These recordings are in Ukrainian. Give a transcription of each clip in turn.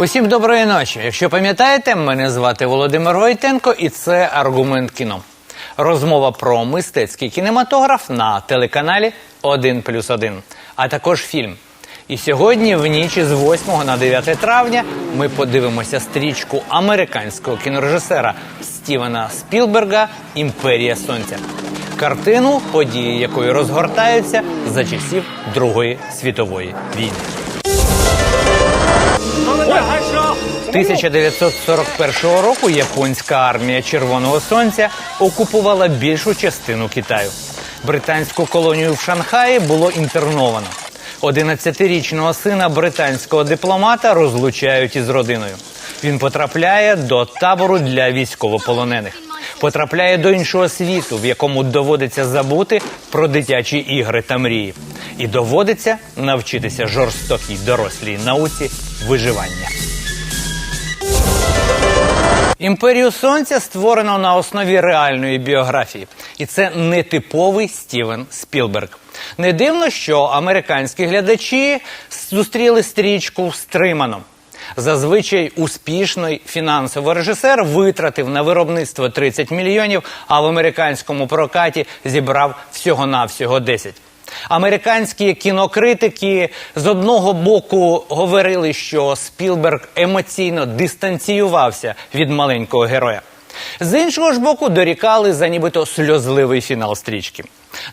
Усім доброї ночі. Якщо пам'ятаєте, мене звати Володимир Войтенко, і це аргумент кіно. Розмова про мистецький кінематограф на телеканалі 1 плюс 1, а також фільм. І сьогодні, в ніч з 8 на 9 травня, ми подивимося стрічку американського кінорежисера Стівена Спілберга Імперія Сонця. Картину, події якої розгортаються за часів Другої світової війни. 1941 року японська армія Червоного Сонця окупувала більшу частину Китаю. Британську колонію в Шанхаї було інтерновано. 11-річного сина британського дипломата розлучають із родиною. Він потрапляє до табору для військовополонених. Потрапляє до іншого світу, в якому доводиться забути про дитячі ігри та мрії. І доводиться навчитися жорстокій дорослій науці виживання. Імперію сонця створено на основі реальної біографії, і це нетиповий Стівен Спілберг. Не дивно, що американські глядачі зустріли стрічку стримано. Зазвичай успішний фінансовий режисер витратив на виробництво 30 мільйонів, а в американському прокаті зібрав всього-навсього 10. Американські кінокритики з одного боку говорили, що Спілберг емоційно дистанціювався від маленького героя. З іншого ж боку, дорікали за нібито сльозливий фінал стрічки.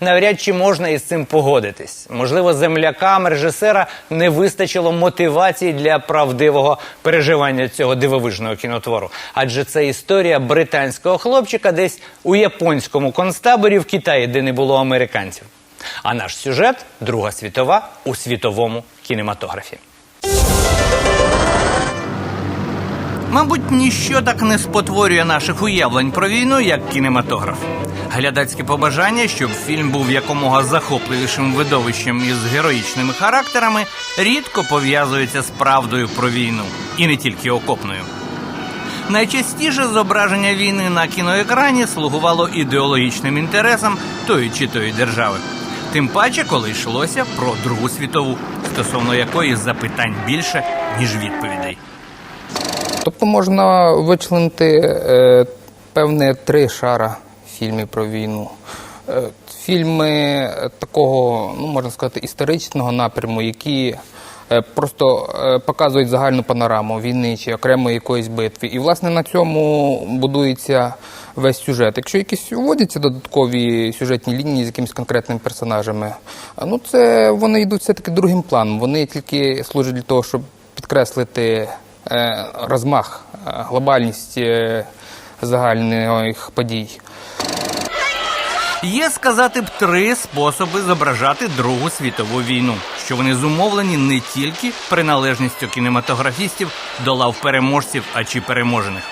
Навряд чи можна із цим погодитись. Можливо, землякам режисера не вистачило мотивації для правдивого переживання цього дивовижного кінотвору. Адже це історія британського хлопчика десь у японському концтаборі в Китаї, де не було американців. А наш сюжет Друга світова у світовому кінематографі. Мабуть, ніщо так не спотворює наших уявлень про війну, як кінематограф. Глядацьке побажання, щоб фільм був якомога захопливішим видовищем із героїчними характерами, рідко пов'язується з правдою про війну, і не тільки окопною. Найчастіше зображення війни на кіноекрані слугувало ідеологічним інтересам тої чи тої держави. Тим паче, коли йшлося про Другу світову, стосовно якої запитань більше, ніж відповідей. Тобто можна вичленити е, певне три шара фільмів про війну. Е, фільми такого, ну можна сказати, історичного напряму, які просто е, показують загальну панораму війни чи окремої якоїсь битви. І власне на цьому будується весь сюжет. Якщо якісь вводяться додаткові сюжетні лінії з якимись конкретними персонажами, ну це вони йдуть все-таки другим планом. Вони тільки служать для того, щоб підкреслити е, розмах, е, глобальність е, загальних подій. Є сказати б три способи зображати Другу світову війну, що вони зумовлені не тільки приналежністю кінематографістів до лав переможців, а чи переможених.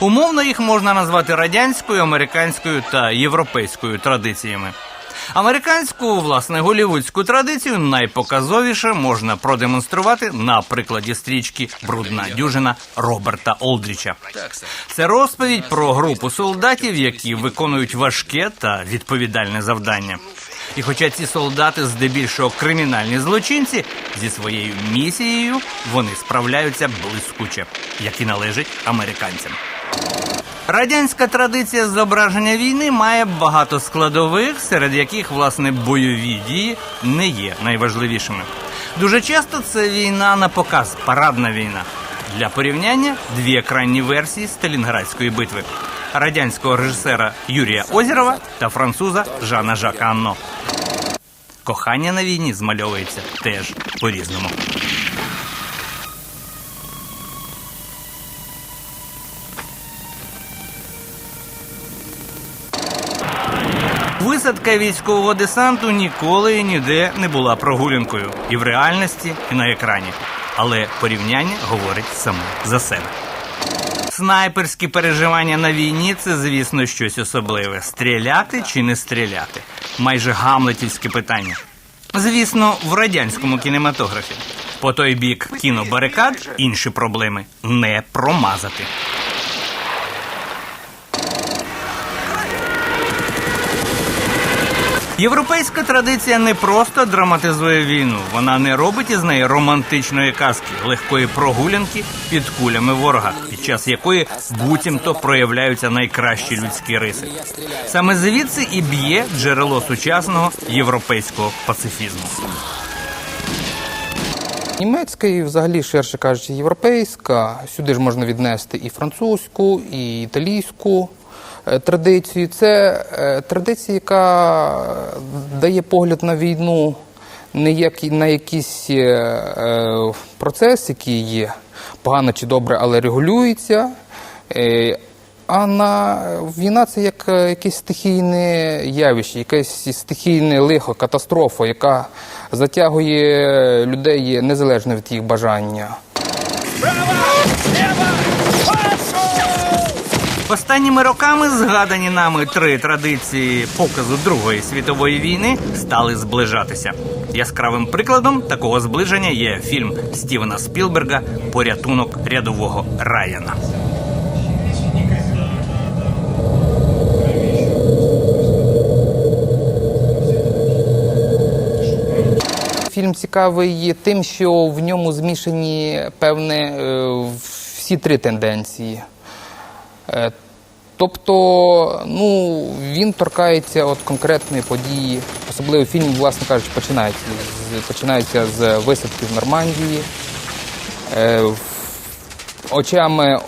Умовно їх можна назвати радянською, американською та європейською традиціями. Американську, власне, голівудську традицію найпоказовіше можна продемонструвати на прикладі стрічки Брудна дюжина Роберта Олдріча. Це розповідь про групу солдатів, які виконують важке та відповідальне завдання. І хоча ці солдати здебільшого кримінальні злочинці, зі своєю місією вони справляються блискуче, як і належить американцям. Радянська традиція зображення війни має багато складових, серед яких власне бойові дії не є найважливішими. Дуже часто це війна на показ, парадна війна. Для порівняння дві екранні версії Сталінградської битви радянського режисера Юрія Озерова та француза Жана Жака Анно. Кохання на війні змальовується теж по-різному. Висадка військового десанту ніколи і ніде не була прогулянкою і в реальності, і на екрані. Але порівняння говорить саме за себе. Снайперські переживання на війні це, звісно, щось особливе: стріляти чи не стріляти. Майже гамлетівське питання. Звісно, в радянському кінематографі. По той бік кінобарикад інші проблеми не промазати. Європейська традиція не просто драматизує війну, вона не робить із неї романтичної казки, легкої прогулянки під кулями ворога, під час якої буцімто проявляються найкращі людські риси. Саме звідси і б'є джерело сучасного європейського пацифізму. Німецька і взагалі, ширше кажучи, європейська. Сюди ж можна віднести і французьку, і італійську традицію. Це е, традиція, яка дає погляд на війну не як на якийсь е, е, процес, який є погано чи добре, але регулюється. Е, А на війна це як е, якесь стихійне явище, якесь стихійне лихо, катастрофа, яка затягує людей незалежно від їх бажання. Останніми роками згадані нами три традиції показу Другої світової війни стали зближатися. Яскравим прикладом такого зближення є фільм Стівена Спілберга Порятунок рядового Райана. Фільм цікавий тим, що в ньому змішані певне е, всі три тенденції. Е, Тобто, ну, він торкається от конкретної події. Особливо фільм, власне кажучи, починається з, починається з висадки в Нормандії. Е, очами е,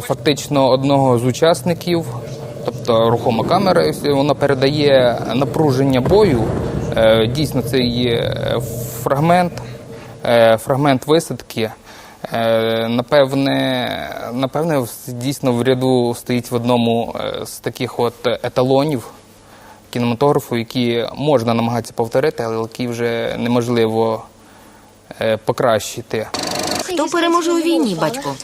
фактично одного з учасників, тобто рухома камера, вона передає напруження бою. Дійсно, це є фрагмент, фрагмент висадки. Е, Напевне, напевне, дійсно в ряду стоїть в одному е, з таких от еталонів кінематографу, які можна намагатися повторити, але які вже неможливо е, покращити. Хто переможе у війні, батько?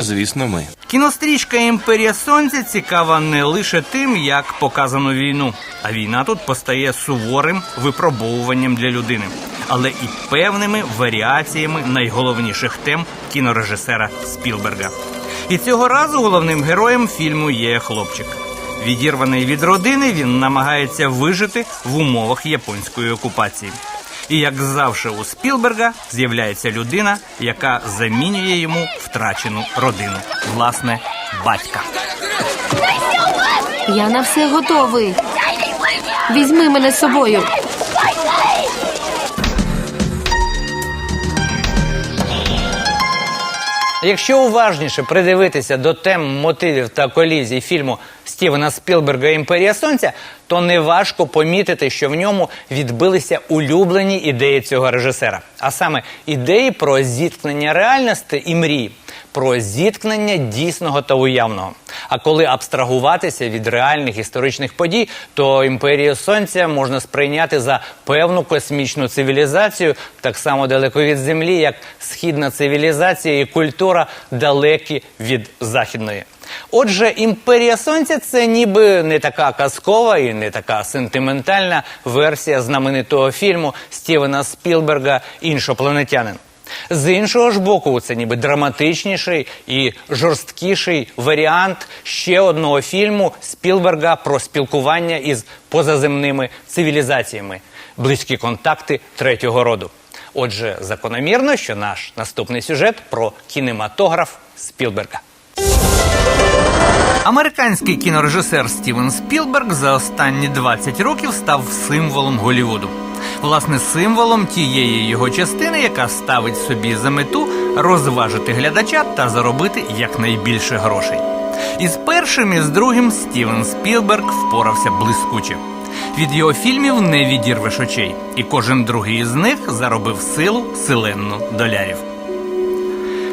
Звісно, ми. Кінострічка Імперія Сонця цікава не лише тим, як показано війну, а війна тут постає суворим випробовуванням для людини, але і певними варіаціями найголовніших тем кінорежисера Спілберга. І цього разу головним героєм фільму є хлопчик. Відірваний від родини, він намагається вижити в умовах японської окупації. І як завжди у Спілберга з'являється людина, яка замінює йому втрачену родину, власне, батька. Я на все готовий. Візьми мене з собою. Якщо уважніше придивитися до тем, мотивів та колізій фільму Стівена Спілберга Імперія Сонця, то неважко помітити, що в ньому відбилися улюблені ідеї цього режисера, а саме ідеї про зіткнення реальності і мрії, про зіткнення дійсного та уявного. А коли абстрагуватися від реальних історичних подій, то імперію сонця можна сприйняти за певну космічну цивілізацію, так само далеко від землі, як східна цивілізація і культура далекі від західної. Отже, імперія сонця це ніби не така казкова і не така сентиментальна версія знаменитого фільму Стівена Спілберга Іншопланетянин. З іншого ж боку, це ніби драматичніший і жорсткіший варіант ще одного фільму Спілберга про спілкування із позаземними цивілізаціями, близькі контакти третього роду. Отже, закономірно, що наш наступний сюжет про кінематограф Спілберга. Американський кінорежисер Стівен Спілберг за останні 20 років став символом Голлівуду. Власне, символом тієї його частини, яка ставить собі за мету розважити глядача та заробити якнайбільше грошей. Із першим і з другим Стівен Спілберг впорався блискуче. Від його фільмів не відірвеш очей, і кожен другий з них заробив силу селенну долярів.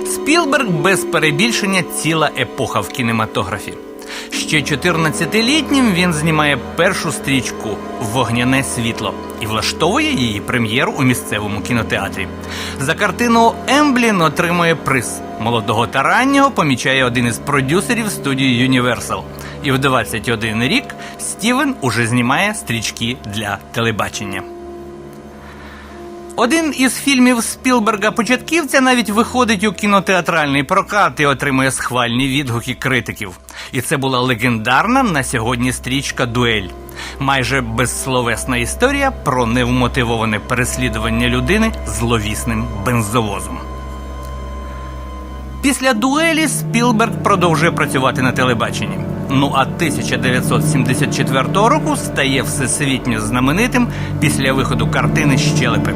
Спілберг без перебільшення ціла епоха в кінематографі. Ще 14-літнім він знімає першу стрічку Вогняне світло і влаштовує її прем'єру у місцевому кінотеатрі. За картину Емблін отримує приз. Молодого та раннього помічає один із продюсерів студії Universal. І в 21 рік Стівен уже знімає стрічки для телебачення. Один із фільмів Спілберга початківця навіть виходить у кінотеатральний прокат і отримує схвальні відгуки критиків. І це була легендарна на сьогодні стрічка Дуель. Майже безсловесна історія про невмотивоване переслідування людини зловісним бензовозом. Після дуелі Спілберг продовжує працювати на телебаченні. Ну а 1974 року стає всесвітньо знаменитим після виходу картини Щелепи.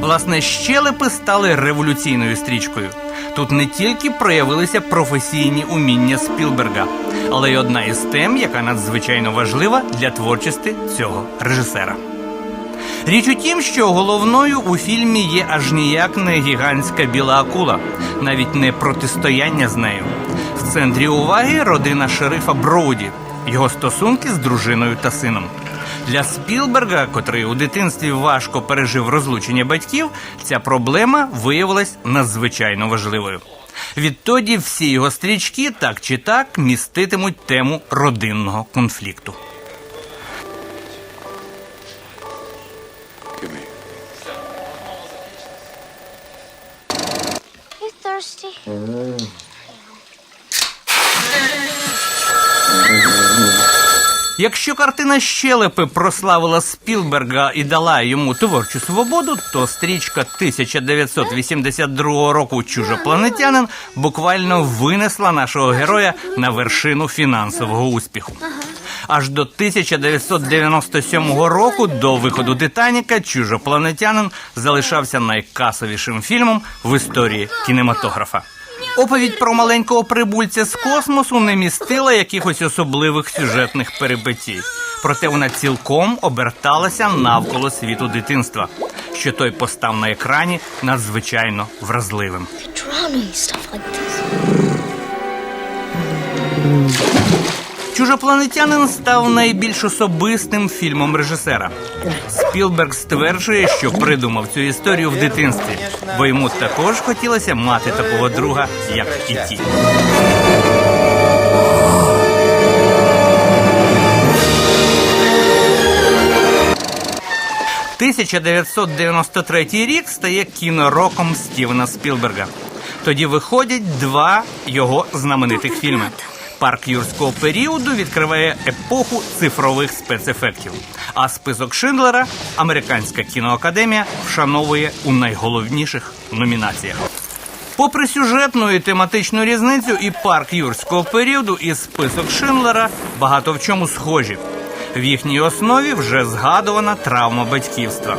Власне, щелепи стали революційною стрічкою. Тут не тільки проявилися професійні уміння Спілберга, але й одна із тем, яка надзвичайно важлива для творчості цього режисера. Річ у тім, що головною у фільмі є аж ніяк не гігантська біла акула, навіть не протистояння з нею. В центрі уваги родина шерифа Броуді, його стосунки з дружиною та сином. Для Спілберга, котрий у дитинстві важко пережив розлучення батьків, ця проблема виявилась надзвичайно важливою. Відтоді всі його стрічки так чи так міститимуть тему родинного конфлікту. You Якщо картина щелепи прославила Спілберга і дала йому творчу свободу, то стрічка 1982 року Чужопланетянин буквально винесла нашого героя на вершину фінансового успіху. Аж до 1997 року, до виходу Титаніка, чужопланетянин залишався найкасовішим фільмом в історії кінематографа. Оповідь про маленького прибульця з космосу не містила якихось особливих сюжетних перипетій. Проте вона цілком оберталася навколо світу дитинства, що той постав на екрані надзвичайно вразливим. Чужопланетянин став найбільш особистим фільмом режисера. Спілберг стверджує, що придумав цю історію в дитинстві, бо йому також хотілося мати такого друга, як і ті. «1993 рік стає кінороком Стівена Спілберга. Тоді виходять два його знаменитих фільми. Парк юрського періоду відкриває епоху цифрових спецефектів. А список Шиндлера Американська кіноакадемія вшановує у найголовніших номінаціях. Попри сюжетну і тематичну різницю, і парк юрського періоду, і список Шиндлера багато в чому схожі. В їхній основі вже згадувана травма батьківства.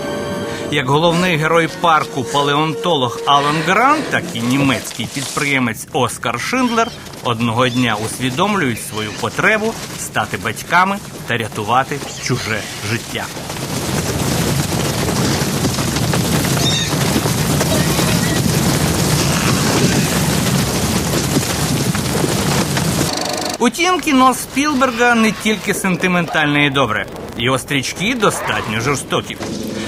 Як головний герой парку палеонтолог Алан Грант, так і німецький підприємець Оскар Шиндлер одного дня усвідомлюють свою потребу стати батьками та рятувати чуже життя. Утім, кіно Спілберга не тільки сентиментальне і добре. Його стрічки достатньо жорстокі.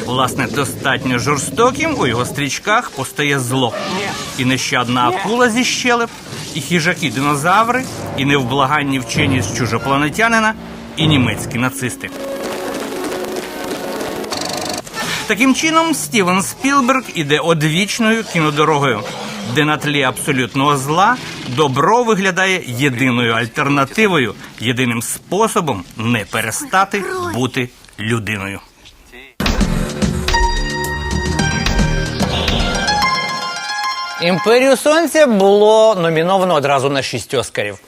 Власне, достатньо жорстоким у його стрічках постає зло. І нещадна акула зі щелеп, і хижаки динозаври, і невблаганні вчені з чужопланетянина, і німецькі нацисти. Таким чином, Стівен Спілберг іде одвічною кінодорогою, де на тлі абсолютного зла добро виглядає єдиною альтернативою, єдиним способом не перестати бути людиною. Імперію сонця було номіновано одразу на шість оскарів.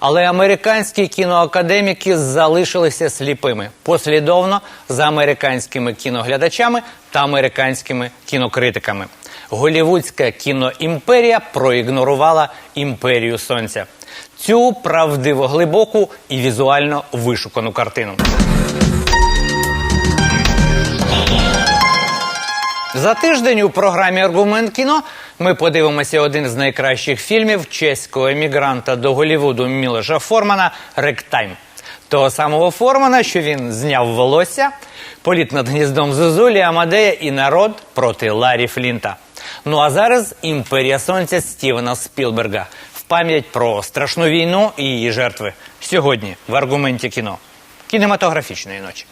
Але американські кіноакадеміки залишилися сліпими послідовно за американськими кіноглядачами та американськими кінокритиками. Голівудська кіноімперія проігнорувала імперію сонця. Цю правдиво глибоку і візуально вишукану картину. За тиждень у програмі Аргумент кіно ми подивимося один з найкращих фільмів чеського емігранта до Голівуду Мілоша Формана Ректайм. Того самого Формана, що він зняв волосся, політ над гніздом Зозулі, Амадея і народ проти Ларі Флінта. Ну а зараз імперія сонця Стівена Спілберга в пам'ять про страшну війну і її жертви. Сьогодні в аргументі кіно. Кінематографічної ночі.